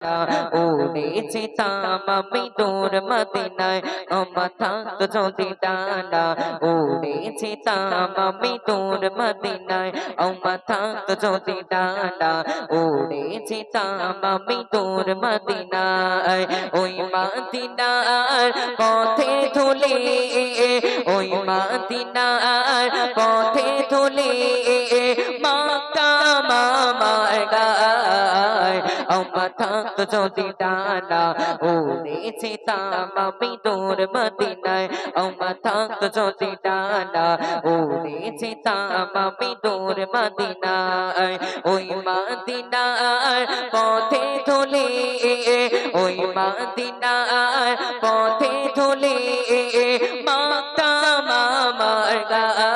উড়েছে তাম আমি তোর মদিনায় আমার থাকতো যদি ডানা উড়েছে তাম আমি তোর মদিনায় আমার থাকতো যদি ডানা উড়েছে তাম আমি তোর মদিনায় ওই মদিনার পথে ধুলে ওই মদিনার পথে ধুলে মাকা মামার গায়। আমার থাকতো যদি ডানা উড়েছে তাম আমি তোর মদিনায়। আমার থাকতো যদি ডানা উড়েছে তাম আমি তোর মদিনায়। ওই মদিনার পথে ধুলে, ওই মদিনার পথে ধুলে, মাতা মামার গায়।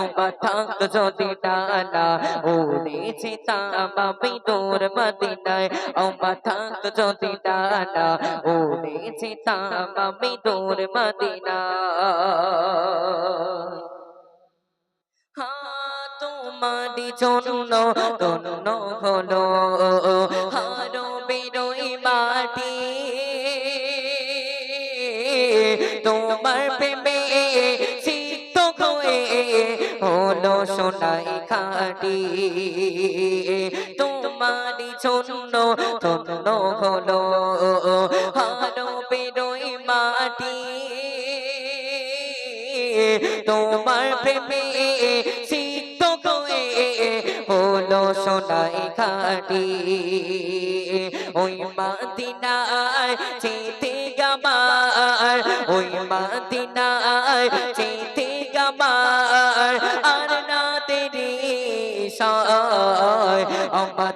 আমার থাকতো যদি ডানা উড়েছে তাম আমি তোর মদিনায়। আমার থাকতো যদি ডানা উড়েছে তাম আমি তোর মদিনায় তোমারি জন্য তন্ন হলো, হারো বেরোই মাটি। তোমার হলো সোনাই খাটি। তোমারি জন্য তন্ন হলো হারো বেরোই মাটি। তোমার প্রেমে সিদ্ধ হয়ে হলো সোনাই খাটি। ওই মাদিনায় চেতে গামার ওই মাদিনায় চেতে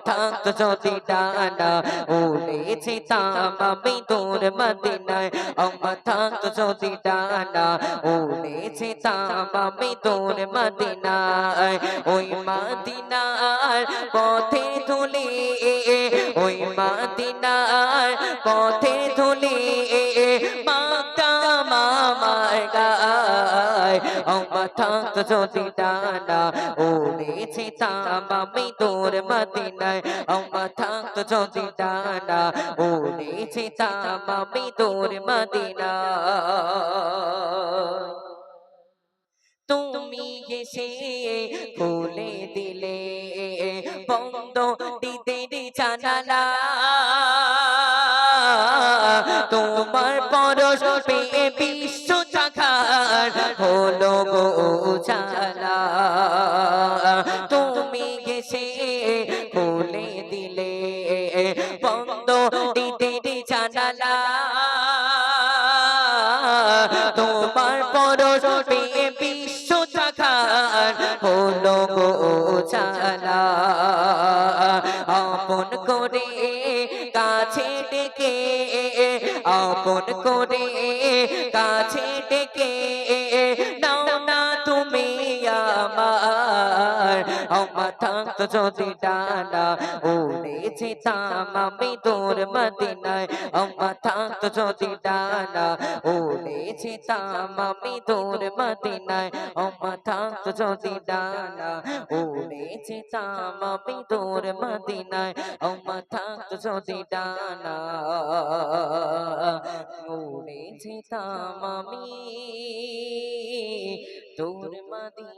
থাকতো যদি ডানা উড়েছে তাম আমি তোর মদিনায়। আমার থাকতো যদি ডানা উড়েছে তাম আমি তোর মদিনায়। ওই মদিনার পথে ধুলে ওই মদিনার পথে ধুলে গায় আমার থাকতো যদি ডানা উড়েছে তাম আমি তোর মদিনায়। আমার থাকতো যদি ডানা উড়েছে তাম আমি তোর মদিনায়। তুমি এসে খুলে দিলে বন্ধ দিতে জানালা। তোমার পরশ পেয়ে বিশ্ব হলো তুমি এসে খুলে দিলে, বন্ধ দিতে জানালা। তোমার পরশ পেয়ে বিশ্ব চাখার হলো গো আপন করে কাছে ডেকে আপন করে কাছে ডেকে নাও আমার থাকতো যদি ডানা উড়েছে তাম আমি তোর মদিনায় আমার থাকতো যদি ডানা উড়েছে তাম আমি তোর মদিনায় আমার থাকতো যদি ডানা উড়েছে তাম আমি তোর মদিনায় আমার থাকতো যদি ডানা উড়েছে তাম আমি তোর মদিনা